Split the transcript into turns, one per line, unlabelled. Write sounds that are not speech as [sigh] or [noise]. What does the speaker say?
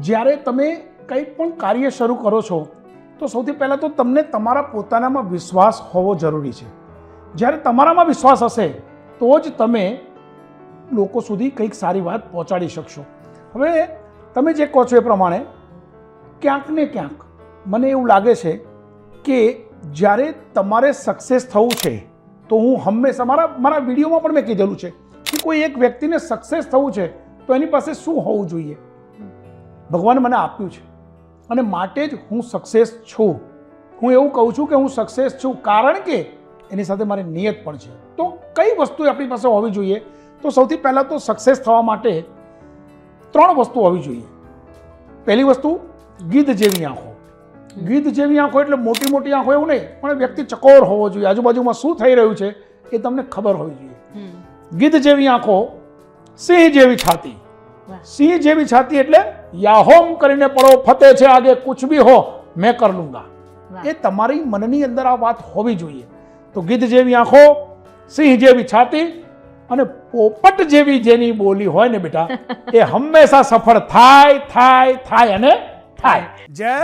જ્યારે તમે કંઈ પણ કાર્ય શરૂ કરો છો, તો સૌથી પહેલાં તો તમને તમારા પોતાનામાં વિશ્વાસ હોવો જરૂરી છે. જ્યારે તમારામાં વિશ્વાસ હશે, તો જ તમે લોકો સુધી કંઈક સારી વાત પહોંચાડી શકશો. હવે તમે જે કહો છો એ પ્રમાણે, ક્યાંક ને ક્યાંક મને એવું લાગે છે કે જ્યારે તમારે સક્સેસ થવું છે, તો હું હંમેશા, મારા મારા વિડીયોમાં પણ મેં કીધેલું છે કે કોઈ એક વ્યક્તિને સક્સેસ થવું છે, તો એની પાસે શું હોવું જોઈએ? ભગવાન મને આપ્યું છે. અને માટે જ હું સક્સેસ છું. હું એવું કહું છું કે હું સક્સેસ છું કારણ કે એની સાથે મારી નિયત પણ છે. તો કઈ વસ્તુ આપણી પાસે હોવી જોઈએ? તો સૌથી પહેલાં તો સક્સેસ થવા માટે ત્રણ વસ્તુ હોવી જોઈએ. પહેલી વસ્તુ ગીધ જેવી આંખો. ગીધ જેવી આંખો એટલે મોટી મોટી આંખો એવું નહીં પણ વ્યક્તિ ચકોર હોવો જોઈએ. આજુબાજુમાં શું થઈ રહ્યું છે એ તમને ખબર હોવી જોઈએ. ગીધ જેવી આંખો સિંહ જેવી છાતી. સિંહ જેવી છાતી એટલે યાહોમ કરીને પડો ફતે છે આગે કુછ ભી હો મેં કર લુંગા. એ તમારી મનની અંદર આ વાત હોવી જોઈએ. તો ગીધ જેવી આંખો સિંહ જેવી છાતી અને પોપટ જેવી જેની બોલી હોય ને બેટા [laughs] એ હંમેશા સફળ થાય થાય થાય અને થાય. જય